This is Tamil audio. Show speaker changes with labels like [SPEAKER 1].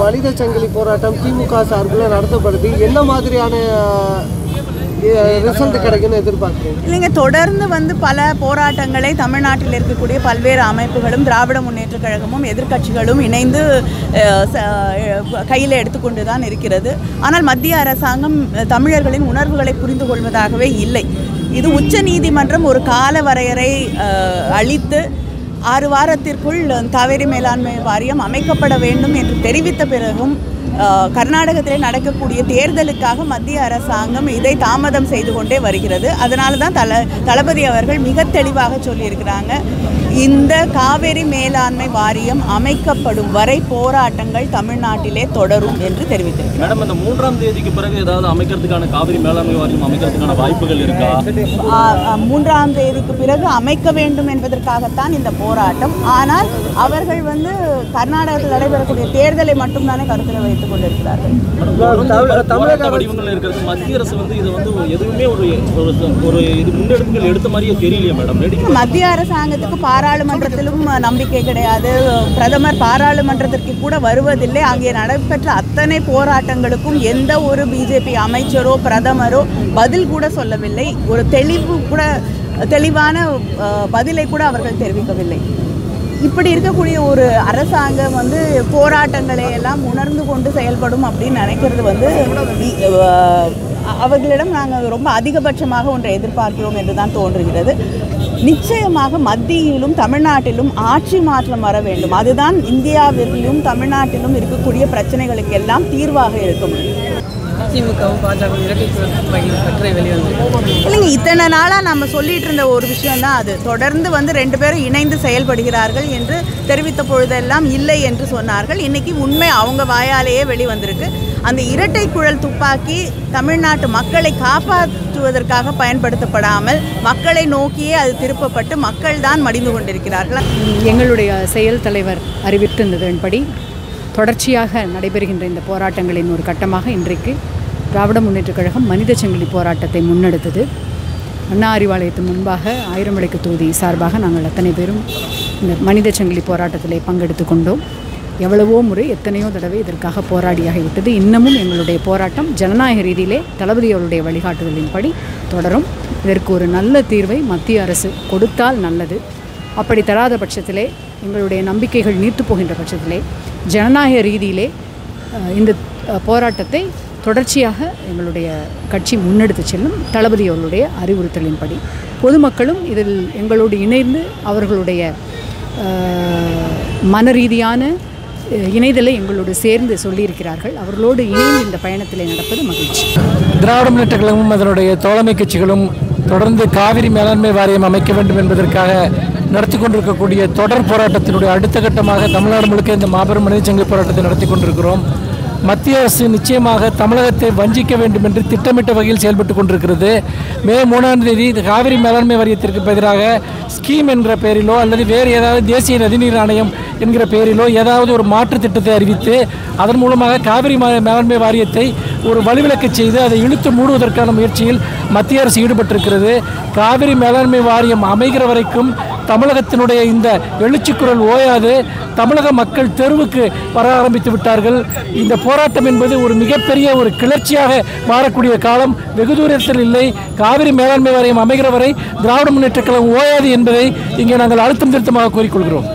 [SPEAKER 1] மனித சங்கிலி போராட்டம் திமுக சார்பில் நடத்தப்படுது. என்ன மாதிரியான
[SPEAKER 2] இல்லைங்க தொடர்ந்து வந்து பல போராட்டங்களை தமிழ்நாட்டில் இருக்கக்கூடிய பல்வேறு அமைப்புகளும் திராவிட முன்னேற்றக் கழகமும் எதிர்க்கட்சிகளும் இணைந்து கையில் எடுத்துக்கொண்டு தான் இருக்கிறது. ஆனால் மத்திய அரசாங்கம் தமிழர்களின் உணர்வுகளை புரிந்து கொள்வதாகவே இல்லை. இது உச்ச நீதிமன்றம் ஒரு கால வரையறை அளித்து ஆறு வாரத்திற்குள் காவேரி மேலாண்மை வாரியம் அமைக்கப்பட வேண்டும் என்று தெரிவித்த பிறகும் கர்நாடகத்தில் நடக்கக்கூடிய தேர்தலுக்காக மத்திய அரசாங்கம் இதை தாமதம் செய்து கொண்டே வருகிறது. அதனால தான் தல தளபதி அவர்கள் மிக தெளிவாக சொல்லியிருக்கிறாங்க. இந்த காவேரி மேலாண்மை வாரியம் அமைக்கப்படும் வரை போராட்டங்கள் தமிழ்நாட்டிலே தொடரும் என்று தெரிவித்திருக்கிறார்.
[SPEAKER 3] மேடம் அந்த மூன்றாம் தேதிக்கு பிறகு ஏதாவது அமைக்கிறதுக்கான காவிரி மேலாண்மை வாரியம் அமைக்கிறதுக்கான வாய்ப்புகள் இருக்கா?
[SPEAKER 2] மூன்றாம் தேதிக்கு பிறகு அமைக்க வேண்டும் என்பதற்காகத்தான் இந்த போராட்டம். ஆனால் அவர்கள் வந்து கர்நாடகத்தில் நடைபெறக்கூடிய தேர்தலை மட்டும்தானே கருத்தில் வைத்துக் கொண்டிருக்கிறார்கள்.
[SPEAKER 3] தமிழக வடிவங்கள் இருக்கிறது மத்திய அரசு வந்து இது வந்து எதுவுமே ஒரு ஒரு- ஒரு இது முன்னெடுப்புகள் எடுத்த மாதிரியே தெரியலையே மேடம். வேடிக்கை
[SPEAKER 2] மத்திய அரசாங்கத்துக்கு பாராளுமன்றத்திலும் நம்பிக்கை கிடையாது. பிரதமர் பாராளுமன்றத்திற்கு கூட வருவதில்லை. அங்கே நடைபெற்ற அத்தனை போராட்டங்களுக்கும் எந்த ஒரு பிஜேபி அமைச்சரோ பிரதமரோ பதில் கூட சொல்லவில்லை. ஒரு தெளிவு கூட தெளிவான பதிலை கூட அவர்கள் தெரிவிக்கவில்லை. இப்படி இருக்கக்கூடிய ஒரு அரசாங்கம் வந்து போராட்டங்களை எல்லாம் உணர்ந்து கொண்டு செயல்படும் அப்படின்னு நினைக்கிறது வந்து அவர்களிடம் நாங்கள் ரொம்ப அதிகபட்சமாக ஒன்றை எதிர்பார்க்கிறோம் என்று தான் தோன்றுகிறது. நிச்சயமாக மத்தியிலும் தமிழ்நாட்டிலும் ஆட்சி மாற்றம் வர வேண்டும். அதுதான் இந்தியாவிலும் தமிழ்நாட்டிலும் இருக்கக்கூடிய பிரச்சனைகளுக்கு எல்லாம் தீர்வாக இருக்கும்.
[SPEAKER 4] அதிமுகவும் பாஜகவும் இரட்டை கட்டுரை வெளிவந்தது.
[SPEAKER 2] இல்லைங்க இத்தனை நாளாக நம்ம சொல்லிட்டு இருந்த ஒரு விஷயம் தான் அது. தொடர்ந்து வந்து ரெண்டு பேரும் இணைந்து செயல்படுகிறார்கள் என்று தெரிவித்த பொழுதெல்லாம் இல்லை என்று சொன்னார்கள். இன்னைக்கு உண்மை அவங்க வாயாலேயே வெளிவந்திருக்கு. அந்த இரட்டை குழல் துப்பாக்கி தமிழ்நாட்டு மக்களை காப்பாற்றுவதற்காக பயன்படுத்தப்படாமல் மக்களை நோக்கியே அது திருப்பப்பட்டு மக்கள் தான் மடிந்து கொண்டிருக்கிறார்கள்.
[SPEAKER 5] எங்களுடைய செயல் தலைவர் அறிவித்திருந்ததன்படி தொடர்ச்சியாக நடைபெறுகின்ற இந்த போராட்டங்களின் ஒரு கட்டமாக இன்றைக்கு திராவிட முன்னேற்றக் கழகம் மனித சங்கிலி போராட்டத்தை முன்னெடுத்தது. அண்ணா அறிவாலயத்தின் முன்பாக ஆயிரம் விளக்கு தொகுதி சார்பாக நாங்கள் அத்தனை பேரும் இந்த மனித சங்கிலி போராட்டத்திலே பங்கெடுத்து கொண்டோம். எவ்வளவோ முறை எத்தனையோ தடவை இதற்காக போராடியாகிவிட்டது இன்னமும் எங்களுடைய போராட்டம் ஜனநாயக ரீதியிலே தளபதி அவருடைய வழிகாட்டுதலின்படி தொடரும். இதற்கு ஒரு நல்ல தீர்வை மத்திய அரசு கொடுத்தால் நல்லது. அப்படி தராத பட்சத்திலே எங்களுடைய நம்பிக்கைகள் நீர்த்து போகின்ற பட்சத்திலே ஜனநாயக ரீதியிலே இந்த போராட்டத்தை தொடர்ச்சியாக எங்களுடைய கட்சி முன்னெடுத்து செல்லும் தளபதி அவர்களுடைய அறிவுறுத்தலின்படி. பொதுமக்களும் இதில் எங்களோடு இணைந்து அவர்களுடைய மன ரீதியான இணைதலை எங்களோடு சேர்ந்து சொல்லியிருக்கிறார்கள். அவர்களோடு இணைந்து இந்த பயணத்தில் நடப்பது மகிழ்ச்சி.
[SPEAKER 6] திராவிட முன்னேற்ற கழகமும் அதனுடைய தோழமை கட்சிகளும் தொடர்ந்து காவிரி மேலாண்மை வாரியம் அமைக்க வேண்டும் என்பதற்காக நடத்தி கொண்டிருக்கக்கூடிய தொடர் போராட்டத்தினுடைய அடுத்த கட்டமாக தமிழ்நாடு முழுக்க இந்த மாபெரும் மனித சங்கிலி போராட்டத்தை நடத்தி கொண்டிருக்கிறோம் மத்திய அரசு நிச்சயமாக தமிழகத்தை வஞ்சிக்க வேண்டும் என்று திட்டமிட்ட வகையில் செயல்பட்டு கொண்டிருக்கிறது. மே மூணாம் தேதி இந்த காவிரி மேலாண்மை வாரியத்திற்கு எதிராக ஸ்கீம் என்ற பெயரிலோ அல்லது வேறு ஏதாவது தேசிய நதிநீர் ஆணையம் என்கிற பெயரிலோ ஏதாவது ஒரு மாற்று திட்டத்தை அறிவித்து அதன் மூலமாக காவிரி மேலாண்மை வாரியத்தை ஒரு வழிவிலக்கு செய்து அதை இழுத்து மூடுவதற்கான முயற்சியில் மத்திய அரசு ஈடுபட்டிருக்கிறது. காவிரி மேலாண்மை வாரியம் அமைகிற வரைக்கும் தமிழகத்தினுடைய இந்த எழுச்சிக்குரல் ஓயாது தமிழக மக்கள் தெருவுக்கு வர ஆரம்பித்து விட்டார்கள். இந்த போராட்டம் என்பது ஒரு மிகப்பெரிய ஒரு கிளர்ச்சியாக மாறக்கூடிய காலம். வெகு தூரத்தில் இல்லை. காவிரி மேலாண்மை வாரியம் அமைகிற வரை திராவிட முன்னேற்ற கழகம் ஓயாது என்பதை இங்கே நாங்கள் அழுத்தம் திருத்தமாக கூறிக்கொள்கிறோம்.